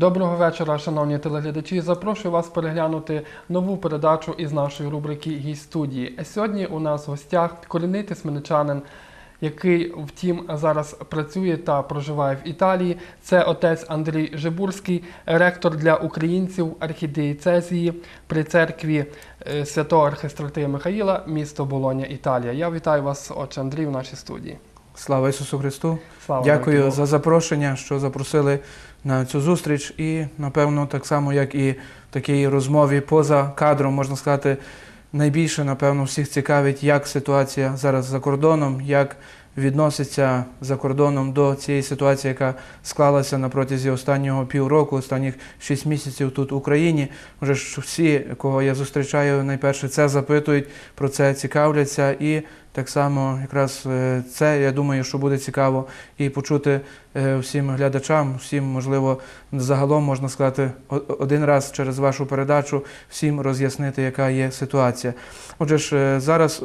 Доброго вечора, шановні телеглядачі. Запрошую вас переглянути нову передачу із нашої рубрики Гість студії. Сьогодні у нас в гостях корінний тисменичанин, який, втім, зараз працює та проживає в Італії. Це отець Андрій Жибурський, ректор для українців архідієцезії при церкві е, святого архистратия Михаїла, місто Болоня, Італія. Я вітаю вас, отче Андрій, в нашій студії. Слава Ісусу Христу! Слава Дякую за запрошення, що запросили на цю зустріч. І, напевно, так само, як і в такій розмові поза кадром, можна сказати, найбільше, напевно, всіх цікавить, як ситуація зараз за кордоном, як відноситься за кордоном до цієї ситуації, яка склалася на протязі останнього півроку, останніх шість місяців тут в Україні. Вже ж всі, кого я зустрічаю, найперше це запитують, про це цікавляться і. Так само, якраз е, це я думаю, що буде цікаво і почути е, всім глядачам, всім, можливо, загалом можна сказати, один раз через вашу передачу всім роз'яснити, яка є ситуація. Отже ж, е, зараз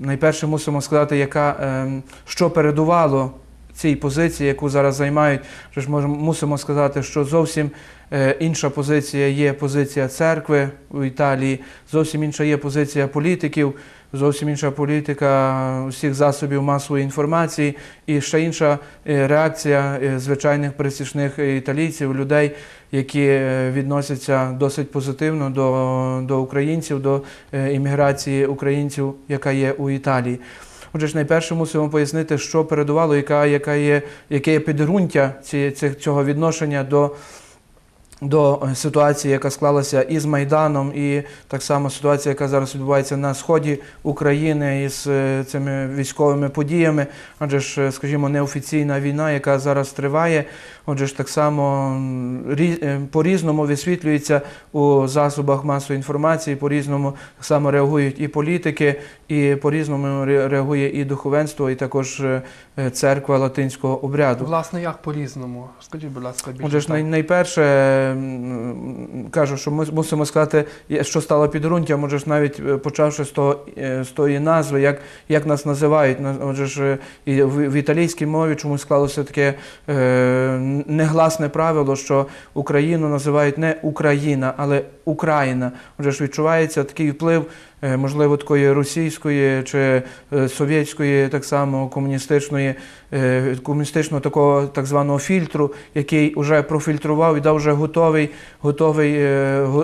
найперше мусимо сказати, яка, е, що передувало цій позиції, яку зараз займають. Вже ж можемо мусимо сказати, що зовсім е, інша позиція є позиція церкви у Італії, зовсім інша є позиція політиків. Зовсім інша політика усіх засобів масової інформації і ще інша е, реакція е, звичайних пересічних італійців, людей, які відносяться досить позитивно до, до українців, до імміграції українців, яка є у Італії. Отже ж, найперше мусимо пояснити, що передувало, яка, яка є, яке є підґрунтя ці- цього відношення до до ситуації, яка склалася із Майданом, і так само ситуація, яка зараз відбувається на сході України із е, цими військовими подіями. Адже ж, е, скажімо, неофіційна війна, яка зараз триває. Отже ж, так само е, по-різному висвітлюється у засобах масової інформації, по-різному так само реагують і політики, і по-різному реагує і духовенство, і також е, е, церква латинського обряду. Власне, як по-різному? Скажіть, будь ласка, більше. Отже ж, най, найперше кажу, що ми мусимо сказати, що стало підґрунтям, отже ж навіть почавши з, того, з тої назви, як, як нас називають. На- Отже ж, і в, в італійській мові чомусь склалося таке негласне правило, що Україну називають не Україна, але Україна. Отже ж відчувається такий вплив. е, Можливо, такої російської чи е, совєтської, так само комуністичної, е, комуністичного такого так званого фільтру, який вже профільтрував і дав вже готовий, готовий,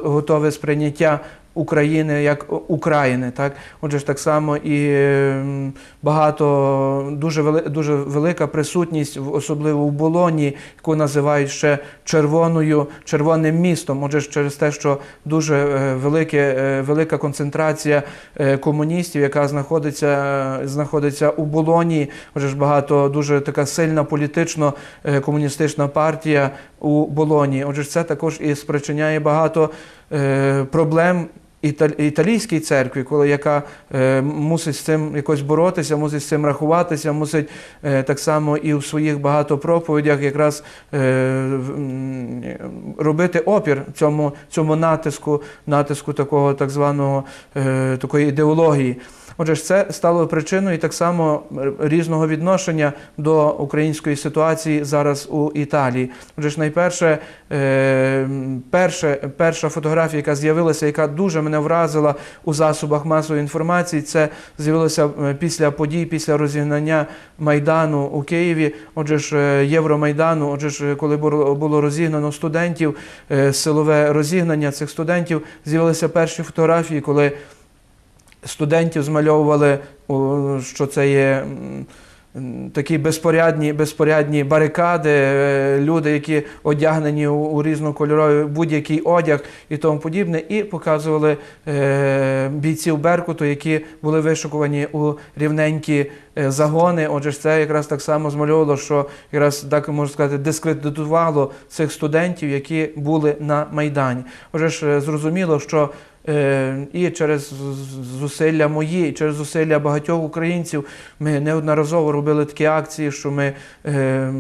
готове сприйняття України як України. Так? Отже ж так само і е, багато, дуже, вели, дуже велика присутність, особливо в Болоні, яку називають ще червоною, червоним містом. Отже ж через те, що дуже е, велике, е, велика концентрація е, комуністів, яка знаходиться, знаходиться у Болоні. Отже ж багато дуже така сильна політично комуністична партія у Болоні. Отже, це також і спричиняє багато проблем. Іта- Італійській церкві, коли яка е, мусить з цим якось боротися, мусить з цим рахуватися, мусить е, так само і в своїх багато проповідях якраз е, робити опір цьому, цьому натиску, натиску такого так званого такої ідеології. Отже це стало причиною так само різного відношення до української ситуації зараз у Італії. Отже найперше, е, перше, перша фотографія, яка з'явилася, яка дуже мене вразила у засобах масової інформації, це з'явилося е, після подій, після розігнання Майдану у Києві. Отже ж, е, Євромайдану, отже ж, коли було розігнано студентів, е, силове розігнання цих студентів, з'явилися перші фотографії, коли студентів змальовували, що це є такі безпорядні, безпорядні барикади, е, люди, які одягнені у, у різнокольоровий будь-який одяг і тому подібне, і показували е, бійців Беркуту, які були вишукувані у рівненькі е, загони. Отже, це якраз так само змальовувало, що якраз так можна сказати, дискредитувало цих студентів, які були на Майдані. Отже ж, е, зрозуміло, що І через зусилля мої, і через зусилля багатьох українців ми неодноразово робили такі акції, що ми, е,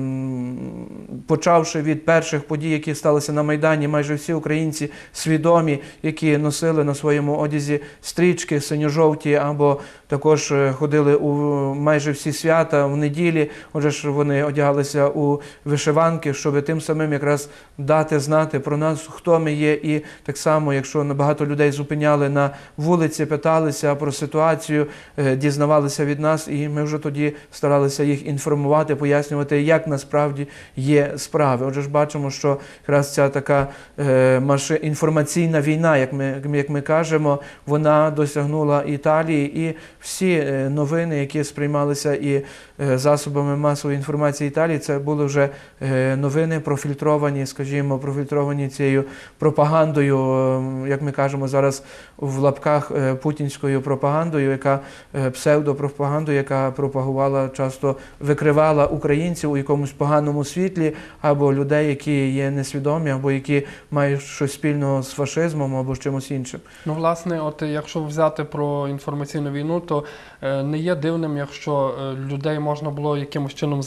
почавши від перших подій, які сталися на Майдані, майже всі українці свідомі, які носили на своєму одязі стрічки синьо-жовті, або також е, ходили у майже всі свята в неділі. Отже ж вони одягалися у вишиванки, щоб тим самим якраз дати знати про нас, хто ми є. І так само, якщо багато людей зупиняли на вулиці, питалися про ситуацію, е, дізнавалися від нас, і ми вже тоді старалися їх інформувати, пояснювати, як насправді є справи. Отже ж бачимо, що якраз ця така е, інформаційна війна, як ми, як ми кажемо, вона досягнула Італії, і всі е, новини, які сприймалися і засобами масової інформації Італії, це були вже новини профільтровані, скажімо, профільтровані цією пропагандою, е, як ми кажемо зараз в лапках е, путінською пропагандою, яка е, псевдопропагандою, яка пропагувала часто викривала українців у якомусь поганому світлі, або людей, які є несвідомі, або які мають щось спільного з фашизмом або з чимось іншим. Ну, власне, от якщо взяти про інформаційну війну, то е, не є дивним, якщо людей можна було якимось чином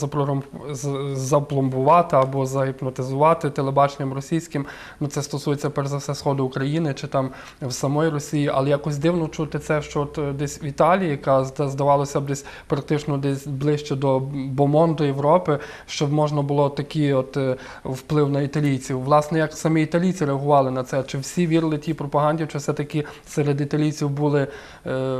запломбувати або загіпнотизувати телебаченням російським. Ну це стосується перш за все сходу України чи там в самої Росії, але якось дивно чути це, що от е, десь в Італії, яка зда- здавалося б десь практично десь ближче до Бомон, до Європи, щоб можна було такий от е, вплив на італійців. Власне, як самі італійці реагували на це? Чи всі вірили тій пропаганді, чи все-таки серед італійців були, е,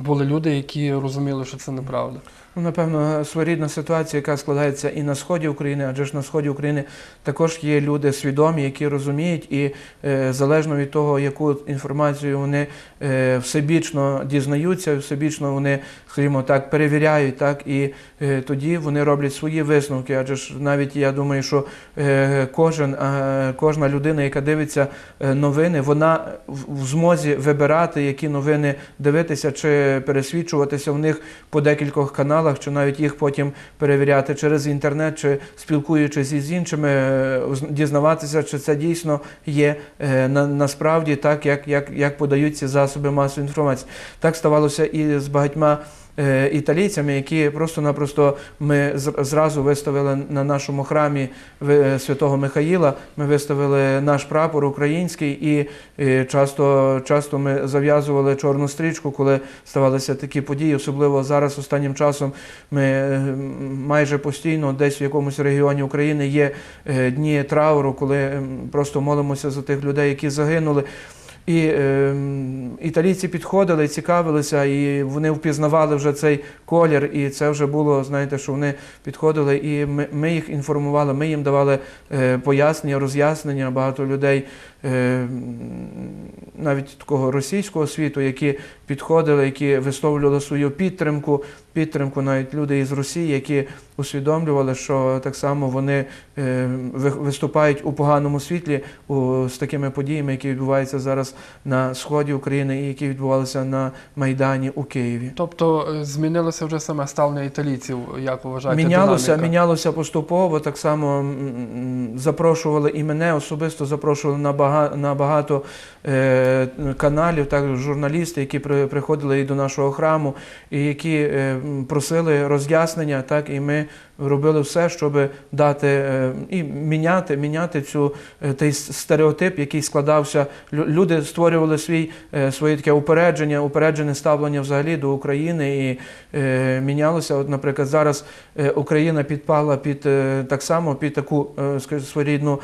були люди, які розуміли, що це неправда? Ну, напевно, своєрідна ситуація, яка складається і на сході України, адже ж на сході України також є люди свідомі, які розуміють, і е, залежно від того, яку інформацію вони е, всебічно дізнаються, всебічно вони, скажімо так, перевіряють, так і е, тоді вони роблять свої висновки. Адже ж навіть я думаю, що е, кожен, е, кожна людина, яка дивиться е, новини, вона в змозі вибирати, які новини дивитися, чи пересвідчуватися в них по декількох каналах, чи навіть їх потім перевіряти через інтернет, чи спілкуючись із іншими, е, дізнаватися, чи це дійсно є е, на, насправді так, як, як, як подають засоби масової інформації. Так ставалося і з багатьма. Е, Італійцями, які просто-напросто ми зразу виставили на нашому храмі ви- святого Михаїла, ми виставили наш прапор український, і е, часто, часто ми зав'язували чорну стрічку, коли ставалися такі події. Особливо зараз, останнім часом, ми е, майже постійно десь в якомусь регіоні України є е, дні трауру, коли просто молимося за тих людей, які загинули. І е, італійці підходили, цікавилися, і вони впізнавали вже цей колір. І це вже було, знаєте, що вони підходили, і ми, ми їх інформували, ми їм давали е, пояснення, роз'яснення. Багато людей, е, навіть такого російського світу, які підходили, які висловлювали свою підтримку, підтримку навіть люди із Росії, які усвідомлювали, що так само вони е, виступають у поганому світлі з такими подіями, які відбуваються зараз на сході України і які відбувалися на Майдані у Києві. Тобто е, змінилося вже саме ставлення італійців, як ви вважаєте? Мінялося, динаміка? мінялося поступово. Так само запрошували і мене особисто запрошували на багато, на багато е, каналів, так журналісти, які при, приходили і до нашого храму, і які просили роз'яснення. Так і ми робили все, щоб дати е, і міняти, міняти цю е, той стереотип, який складався. Лю- Люди створювали свій е, своє таке упередження, упереджене ставлення взагалі до України і е, мінялося. От, наприклад, зараз Україна підпала під так само під таку своєрідну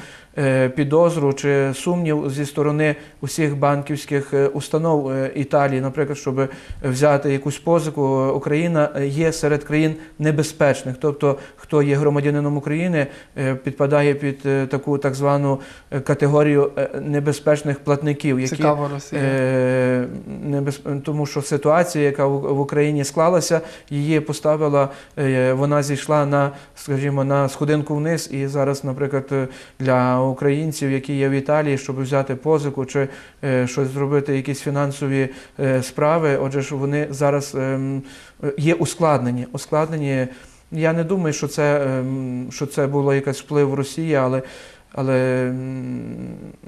підозру чи сумнів зі сторони усіх банківських е, установ е, Італії, наприклад, щоб взяти якусь позику. Україна є серед країн небезпечних, тобто хто є громадянином України, е, підпадає під е, таку так звану е, категорію е, небезпечних платників, які Цікаво Росія. Е, небез... Тому що ситуація, яка в Україні склалася, її поставила, е, вона зійшла на, скажімо, на сходинку вниз. І зараз, наприклад, е, для українців, які є в Італії, щоб взяти позику чи е, щось зробити, якісь фінансові е, справи, отже ж вони зараз ем, є ускладнені. ускладнені. Я не думаю, що це, ем, що це було якийсь вплив Росії, але Але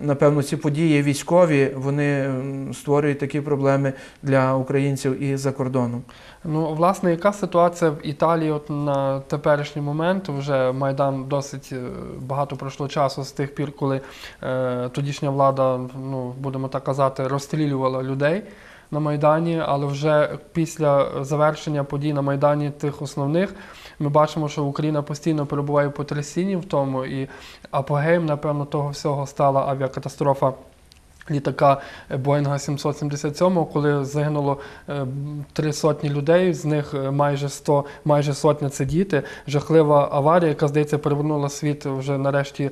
напевно ці події військові вони створюють такі проблеми для українців і за кордоном. Ну, власне, яка ситуація в Італії от на теперішній момент? Вже Майдан досить е, багато пройшло часу з тих пір, коли е, тодішня влада, ну будемо так казати, розстрілювала людей на Майдані, але вже після завершення подій на Майдані тих основних. Ми бачимо, що Україна постійно перебуває в потрясінні в тому, і апогеєм, напевно, того всього стала авіакатастрофа літака Боїнга 777, коли загинуло е, три сотні людей, з них е, майже 100, майже сотня це діти. Жахлива аварія, яка, здається, перевернула світ вже нарешті е,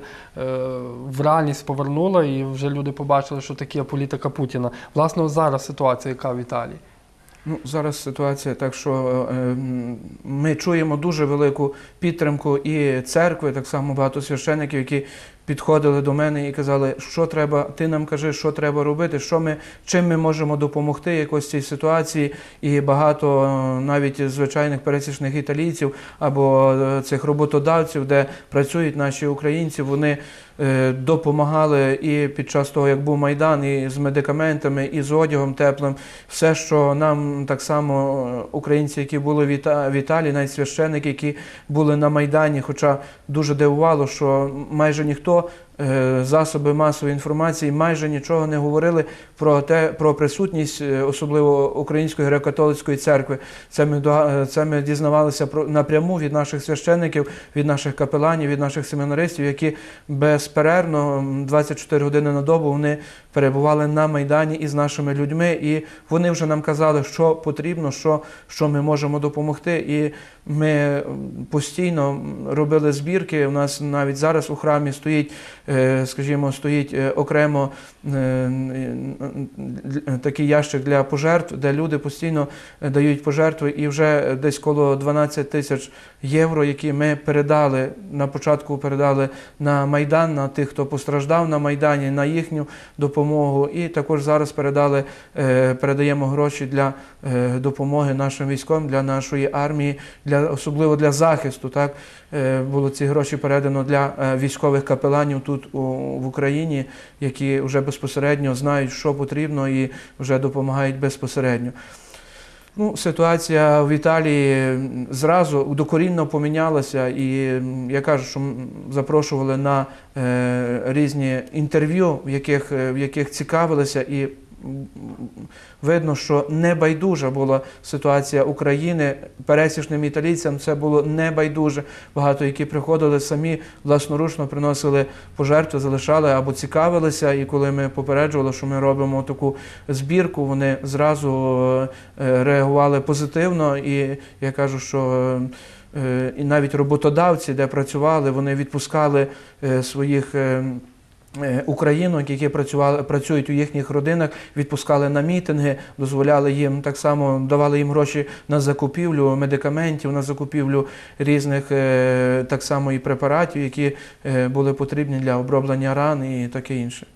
в реальність повернула, і вже люди побачили, що таке політика Путіна. Власне, зараз ситуація, яка в Італії. Ну, зараз ситуація так, що е, ми чуємо дуже велику підтримку і церкви, так само багато священиків, які підходили до мене і казали, що треба, ти нам кажи, що треба робити, що ми, чим ми можемо допомогти якось цій ситуації. І багато е, навіть звичайних пересічних італійців або е, цих роботодавців, де працюють наші українці, вони допомагали і під час того, як був майдан, і з медикаментами, і з одягом теплим. Все, що нам так само е, українці, які були в Італії, навіть священники, які були на майдані, хоча дуже дивувало, що майже ніхто. Е, Засоби масової інформації майже нічого не говорили про те, про присутність, е, особливо Української греко-католицької церкви. Це ми дога- це ми дізнавалися про напряму від наших священників, від наших капеланів, від наших семінаристів, які безперервно м, 24 години на добу вони перебували на майдані із нашими людьми, і вони вже нам казали, що потрібно, що, що ми можемо допомогти. І ми постійно робили збірки. У нас навіть зараз у храмі стоїть, е, скажімо, стоїть е, окремо е, такий ящик для пожертв, де люди постійно дають пожертви, і вже десь коло 12 тисяч євро, які ми передали на початку, передали на майдан, на тих, хто постраждав на майдані, на їхню допомогу. І також зараз передали, е, передаємо гроші для е, допомоги нашим військовим, для нашої армії, для особливо для захисту. Так Е, було ці гроші передано для військових капеланів тут у, в Україні, які вже безпосередньо знають, що потрібно, і вже допомагають безпосередньо. Ну, ситуація в Італії зразу докорінно помінялася, і я кажу, що запрошували на е, різні інтерв'ю, в яких, е, в яких цікавилися, і видно, що небайдужа була ситуація України пересічним італійцям. Це було небайдуже. Багато які приходили самі власноручно приносили пожертви, залишали або цікавилися. І коли ми попереджували, що ми робимо таку збірку, вони зразу е, реагували позитивно. І я кажу, що е, і навіть роботодавці, де працювали, вони відпускали е, своїх. Е, Українок, які працювали, працюють у їхніх родинах, відпускали на мітинги, дозволяли їм так само, давали їм гроші на закупівлю медикаментів, на закупівлю різних е, так само і препаратів, які е, були потрібні для оброблення ран і таке інше.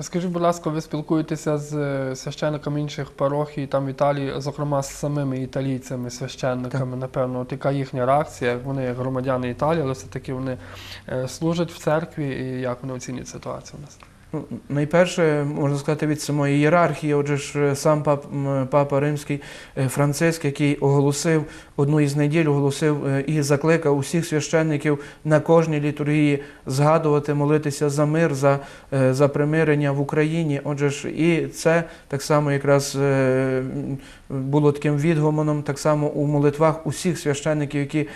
Скажіть, будь ласка, ви спілкуєтеся з е, священниками інших парохій там в Італії, зокрема з самими італійцями, священниками, напевно, от яка їхня реакція? Вони як громадяни Італії, але все-таки вони е, служать в церкві, і як вони оцінюють ситуацію у нас? Ну, Найперше, можна сказати, від самої ієрархії, отже ж е, сам пап, папа Римський е, Франциск, який оголосив одну із неділь, оголосив е, і закликав усіх священників на кожній літургії згадувати, молитися за мир, за, за примирення в Україні. Отже ж, і це так само якраз було таким відгомоном, так само у молитвах усіх священників, які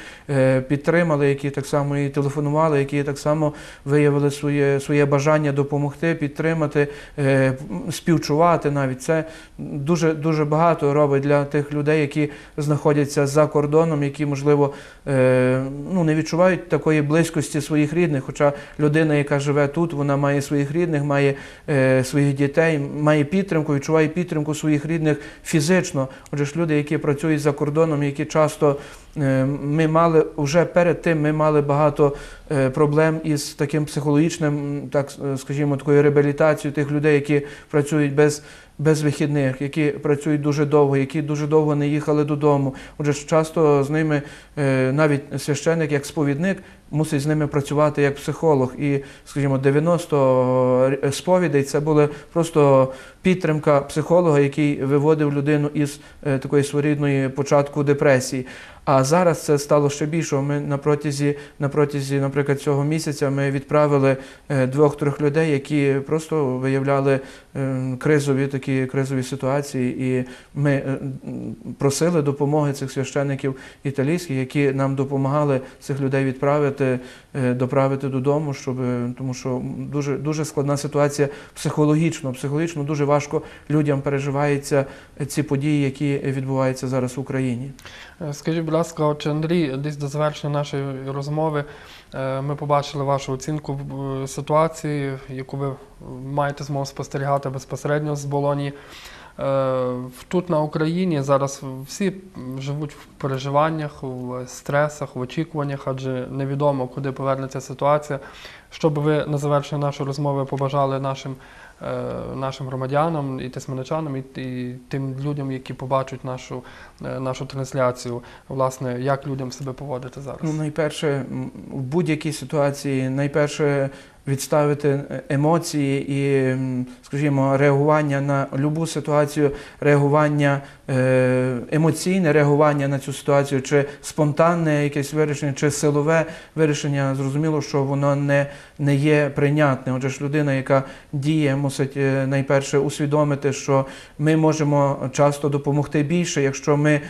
підтримали, які так само і телефонували, які так само виявили своє, своє бажання допомогти, підтримати, е, співчувати навіть. Це дуже, дуже багато робить для тих людей, які знаходяться за кордоном, які, можливо, е, ну, не відчувають такої близькості своїх рідних. Хоча людина, яка живе тут, вона має своїх рідних, має е, своїх дітей, має підтримку, відчуває підтримку своїх рідних фізично. Отже ж люди, які працюють за кордоном, які часто ми мали вже перед тим ми мали багато е, проблем із таким психологічним, так е, скажімо, такою реабілітацією тих людей, які працюють без. Без вихідних, які працюють дуже довго, які дуже довго не їхали додому. Отже, часто з ними е, навіть священик, як сповідник, мусить з ними працювати як психолог. І, скажімо, 90 сповідей це була просто підтримка психолога, який виводив людину із е, такої своєрідної початку депресії. А зараз це стало ще більше. Ми на протязі, на протязі, наприклад, цього місяця ми відправили е, двох-трьох людей, які просто виявляли е, кризові такі кризові ситуації, і ми просили допомоги цих священників італійських, які нам допомагали цих людей відправити, е, доправити додому, щоб е, тому, що дуже дуже складна ситуація психологічно. Психологічно дуже важко людям переживаються ці події, які відбуваються зараз в Україні. Е, Скажіть, будь ласка, отже, Андрій, десь до завершення нашої розмови ми побачили вашу оцінку ситуації, яку ви маєте змогу спостерігати безпосередньо з Болоні. Е, Тут на Україні зараз всі живуть в переживаннях, в стресах, в очікуваннях, адже невідомо, куди повернеться ситуація. Що би ви на завершення нашої розмови побажали нашим, е, нашим громадянам і тисменичанам, і, і тим людям, які побачать нашу, е, нашу трансляцію, власне, як людям себе поводити зараз? Ну, найперше, в будь-якій ситуації, найперше відставити е, емоції і, скажімо, реагування на любу ситуацію, реагування е, емоційне реагування на цю ситуацію, чи спонтанне якесь вирішення, чи силове вирішення, зрозуміло, що воно не, не є прийнятне. Отже ж людина, яка діє, мусить е, найперше усвідомити, що ми можемо часто допомогти більше, якщо ми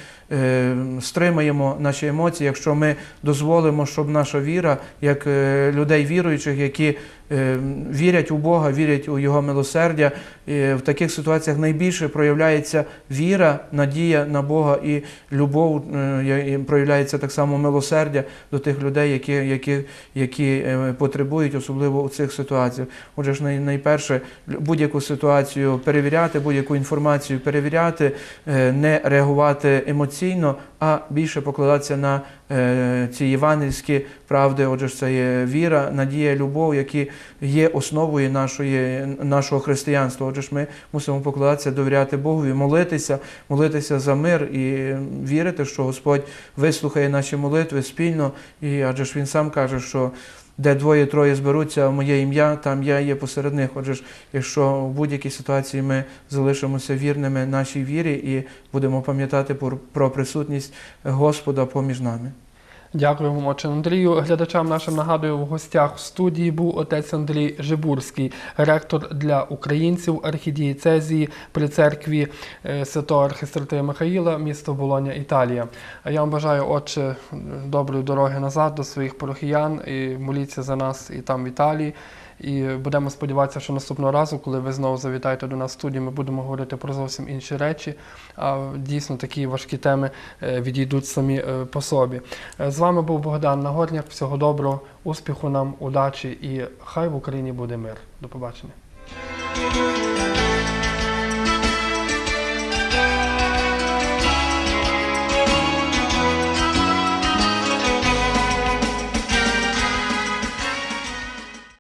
стримаємо наші емоції, якщо ми дозволимо, щоб наша віра, як е, людей віруючих, які е, вірять у Бога, вірять у Його милосердя, е, в таких ситуаціях найбільше проявляється віра, надія на Бога і любов, е, і проявляється так само милосердя до тих людей, які, які, які е, потребують, особливо у цих ситуаціях. Отже ж, найперше, будь-яку ситуацію перевіряти, будь-яку інформацію перевіряти, е, не реагувати емоційно, а більше покладатися на е, ці євангельські правди. Отже, це є віра, надія, любов, які є основою нашої, нашого християнства. Отже, ж ми мусимо покладатися, довіряти Богу, молитися, молитися за мир і вірити, що Господь вислухає наші молитви спільно. І адже ж він сам каже, що. Де двоє-троє зберуться в моє ім'я, там я є посеред них. Отже ж, якщо в будь-якій ситуації ми залишимося вірними нашій вірі і будемо пам'ятати про- присутність Господа поміж нами. Дякую вам, отче Андрію. Глядачам нашим нагадую, в гостях в студії був отець Андрій Жибурський, ректор для українців архідієцезії при церкві е, Святого Архистратия Михаїла, місто Болоня, Італія. А я вам бажаю, отче, доброї дороги назад до своїх парохіян і моліться за нас і там в Італії. І будемо сподіватися, що наступного разу, коли ви знову завітаєте до нас в студію, ми будемо говорити про зовсім інші речі. А дійсно такі важкі теми е, відійдуть самі е, по собі. Е, З вами був Богдан Нагорняк. Всього доброго, успіху нам, удачі і хай в Україні буде мир. До побачення.